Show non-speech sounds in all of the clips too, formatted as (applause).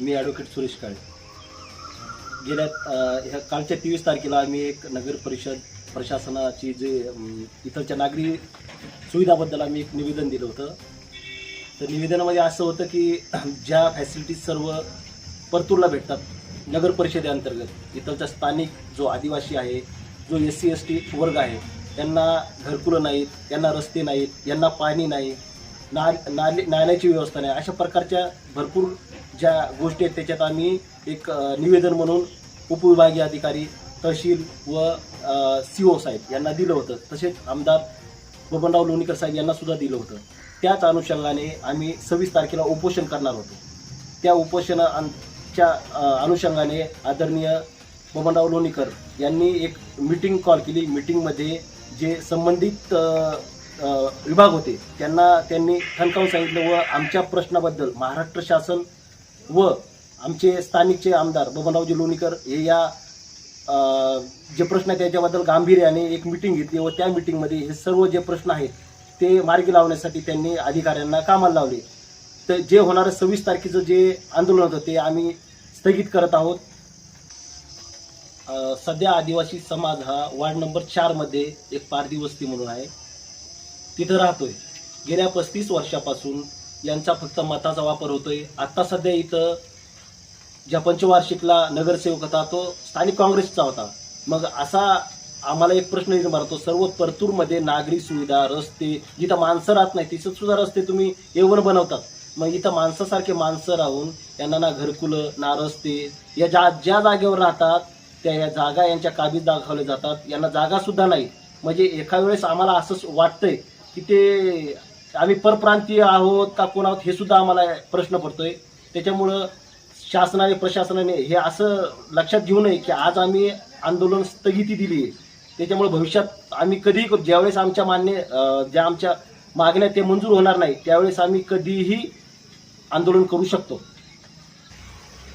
मी advocate Suresh काळे. गेल्या ह्या कालच्या तेवीस तारखेला आम्ही एक नगर परिषद प्रशासनाची जे इथलच्या नागरी सुविधाबद्दल आम्ही एक निवेदन दिलं होतं. तर निवेदनामध्ये असं होतं की (clears throat) ज्या फॅसिलिटीज सर्व परतूरला भेटतात नगर परिषदेअंतर्गत इथलचा स्थानिक जो आदिवासी आहे जो एस सी एस टी वर्ग आहे त्यांना घरकुलं नाहीत त्यांना रस्ते नाहीत यांना पाणी नाही ना नाले नाल्याची व्यवस्था नाही अशा प्रकारच्या भरपूर ज्या गोष्टी आहेत त्याच्यात आम्ही एक निवेदन म्हणून उपविभागीय अधिकारी तहसील व सी ओ साहेब यांना दिलं होतं. तसेच आमदार बबनराव लोणीकर साहेब यांना सुद्धा दिलं होतं. त्याच अनुषंगाने आम्ही सव्वीस तारखेला उपोषण करणार होतो. त्या उपोषणाच्या अनुषंगाने आदरणीय बबनराव लोणीकर यांनी एक मीटिंग कॉल केली. मीटिंगमध्ये जे संबंधित विभाग होते त्यांना त्यांनी ठणकावून सांगितलं व आमच्या प्रश्नाबद्दल महाराष्ट्र शासन व आमचे स्थानिकचे आमदार बबनरावजी लोणीकर हे या जे प्रश्न आहेत त्याच्याबद्दल गांभीर्याने एक मिटिंग घेतली व त्या मिटिंगमध्ये हे सर्व जे प्रश्न आहेत ते मार्गी लावण्यासाठी त्यांनी अधिकाऱ्यांना कामाला लावले. तर जे होणारं सव्वीस तारखेचं जे आंदोलन होतं ते आम्ही स्थगित करत आहोत. सध्या आदिवासी समाज हा वार्ड नंबर चारमध्ये एक पारधी वस्ती म्हणून आहे. तिथं राहतोय. गेल्या पस्तीस वर्षापासून यांचा फक्त मताचा वापर होतोय. आत्ता सध्या इथं ज्या पंचवार्षिकला नगरसेवक होता तो स्थानिक काँग्रेसचा होता. मग असा आम्हाला एक प्रश्न निर्माण होतो. सर्व परतूरमध्ये नागरी सुविधा रस्ते जिथं माणसं राहत नाही तिथं सुद्धा रस्ते तुम्ही येऊन बनवतात. मग इथं माणसासारखे माणसं राहून यांना ना घरकुलं ना रस्ते या ज्या ज्या जागेवर राहतात त्या या जागा यांच्या काबीज दाखवल्या जातात. यांना जागा सुद्धा नाही. म्हणजे एका वेळेस आम्हाला असंच वाटतंय की ते आम्ही परप्रांतीय आहोत का कोण आहोत हे सुद्धा आम्हाला प्रश्न पडतोय. त्याच्यामुळं शासनाने प्रशासनाने हे असं लक्षात घेऊ नये की आज आम्ही आंदोलन स्थगिती दिली आहे त्याच्यामुळे भविष्यात आम्ही कधीही करू- ज्यावेळेस आमच्या मान्य ज्या आमच्या मागण्या ते मंजूर होणार नाही त्यावेळेस आम्ही कधीही आंदोलन करू शकतो.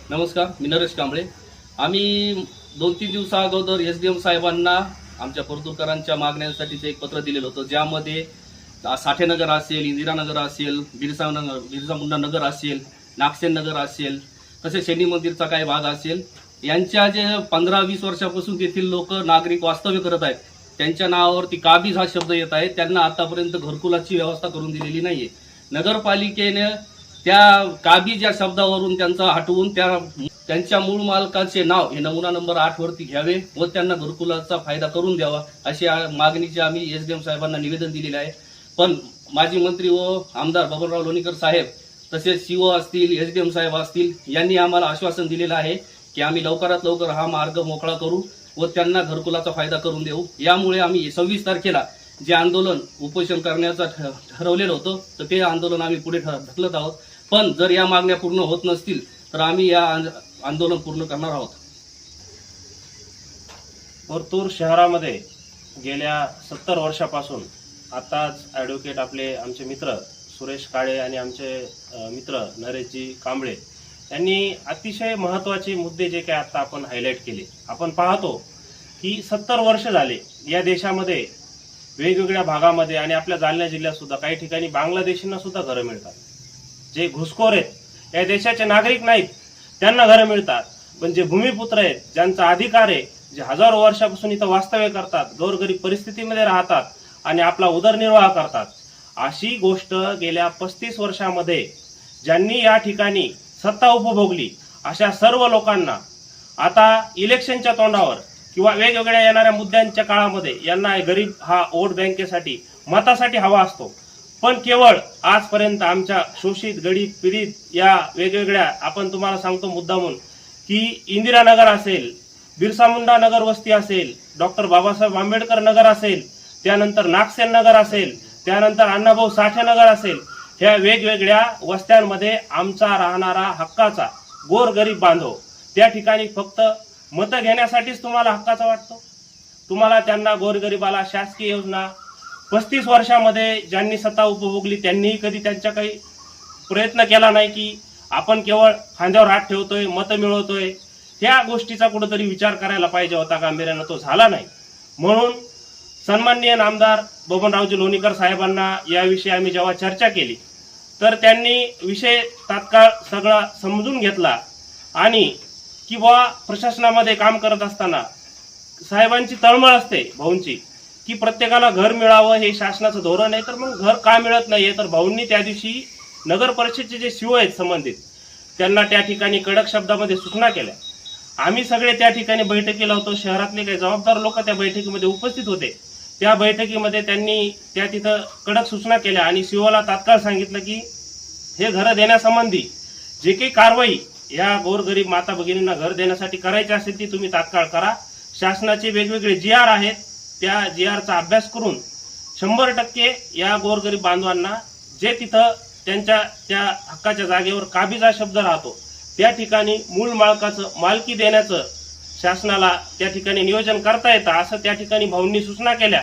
नमस्कार मी नरेश कांबळे. आम्ही दोन तीन दिवसा अगोदर एस डी एम साहेबांना आमच्या परतूरकरांच्या मागण्यांसाठीचं एक पत्र दिलेलं होतं ज्यामध्ये साठेनगर असेल इंदिरानगर असेल बिरसा नगर बिरसा मुंडा नगर असेल नागसेन नगर असेल तसेच शनी मंदिरचा काही भाग असेल यांच्या जे पंधरा वीस वर्षापासून तेथील लोक नागरिक वास्तव्य करत आहेत त्यांच्या नावावरती काबीज हा शब्द येत आहे त्यांना आतापर्यंत घरकुलाची व्यवस्था करून दिलेली नाहीये. नगरपालिकेने त्या काबीज या शब्दावरून त्यांचा हटवून त्या त्यांच्या मूळ मालकाचे नाव हे नमुना नंबर आठ वरती घ्यावे व त्यांना घरकुलाचा फायदा करून द्यावा अशी मागणीचे मागणीची आम्ही एस डी एम साहेबांना निवेदन दिलेले आहे. पण माजी मंत्री व आमदार बबनराव लोणीकर साहेब तसेच सीओ असतील एस डी एम साहेब असतील यांनी आम्हाला आश्वासन दिलेलं आहे की आम्ही लवकरात लवकर हा मार्ग मोकळा करू व त्यांना घरकुलाचा फायदा करून देऊ. यामुळे आम्ही सव्वीस तारखेला जे आंदोलन उपोषण करण्याचं ठ- ठरवलेलं होतं तर ते आंदोलन आम्ही पुढे ढकलत आहोत. पण जर या मागण्या पूर्ण होत नसतील तर आम्ही या आंदोलन पूर्ण करणार आहोत. परतूर शहरामध्ये गेल्या सत्तर वर्षापासून आताच ॲडव्होकेट आपले आमचे मित्र सुरेश काळे आणि आमचे मित्र नरेशजी कांबळे यांनी अतिशय महत्त्वाचे मुद्दे जे काही आता आपण हायलाईट केले. आपण पाहतो की सत्तर वर्ष झाले या देशामध्ये वेगवेगळ्या भागामध्ये आणि आपल्या जालना जिल्ह्यात सुद्धा काही ठिकाणी बांगलादेशींना सुद्धा घरं मिळतात. जे घुसखोर आहेत या देशाचे नागरिक नाहीत त्यांना घरं मिळतात. पण जे भूमिपुत्र आहेत ज्यांचा अधिकार आहे जे हजारो वर्षापासून इथं वास्तव्य करतात गोरगरीब परिस्थितीमध्ये राहतात आणि आपला उदरनिर्वाह करतात. अशी गोष्ट गेल्या पस्तीस वर्षामध्ये ज्यांनी या ठिकाणी सत्ता उपभोगली अशा सर्व लोकांना आता इलेक्शनच्या तोंडावर किंवा वेगवेगळ्या येणाऱ्या मुद्द्यांच्या काळामध्ये यांना गरीब हा वोट बँकेसाठी मतासाठी हवा असतो. पण केवळ आजपर्यंत आमच्या शोषित गरीब पीडित या वेगवेगळ्या आपण तुम्हाला सांगतो मुद्दामून की इंदिरानगर असेल बिरसा मुंडा नगर वस्ती असेल डॉक्टर बाबासाहेब आंबेडकर नगर असेल त्यानंतर नागसेन नगर असेल त्यानंतर अण्णाभाऊ साठे नगर असेल ह्या वेगवेगळ्या वस्त्यांमध्ये आमचा राहणारा हक्काचा गोरगरीब बांधव. त्या ठिकाणी फक्त मतं घेण्यासाठीच तुम्हाला हक्काचा वाटतो? तुम्हाला त्यांना गोरगरिबाला शासकीय योजना पस्तीस वर्षामध्ये ज्यांनी सत्ता उपभोगली त्यांनीही कधी त्यांच्या काही प्रयत्न केला नाही की आपण केवळ खांद्यावर हात ठेवतोय मतं मिळवतोय. त्या गोष्टीचा कुठंतरी विचार करायला पाहिजे होता गांभीर्यानं तो झाला नाही. म्हणून सन्माननीय नामदार बबनरावजी लोणीकर साहेबांना याविषयी आम्ही जेव्हा चर्चा केली तर त्यांनी विषय तात्काळ सगळा समजून घेतला आणि किंवा प्रशासनामध्ये काम करत असताना साहेबांची तळमळ असते भाऊंची की प्रत्येकाला घर मिळावं हे शासनाचं धोरण आहे तर मग घर का मिळत नाही आहे तर भाऊंनी त्या दिवशी नगर परिषदचे जे सीओ आहेत संबंधित त्यांना त्या ठिकाणी कडक शब्दामध्ये सूचना केल्या. आम्ही सगळे त्या ठिकाणी बैठकीला होतो शहरातले काही जबाबदार लोक त्या बैठकीमध्ये उपस्थित होते. त्या बैठकीमध्ये त्यांनी त्या तिथं कडक सूचना केल्या आणि सीओला तात्काळ सांगितलं की हे घरं देण्यासंबंधी जे काही कारवाई या गोरगरीब माता भगिनींना घर देण्यासाठी करायची असेल ती तुम्ही तात्काळ करा. शासनाचे वेगवेगळे जी आर आहेत त्या जी आरचा अभ्यास करून शंभर टक्के या गोरगरीब बांधवांना जे तिथं त्यांच्या त्या हक्काच्या जागेवर काबीजा शब्द राहतो त्या ठिकाणी मूळ मालकाचं मालकी देण्याचं शासनाला त्या ठिकाणी नियोजन करता येतं असं त्या ठिकाणी भाऊंनी सूचना केल्या.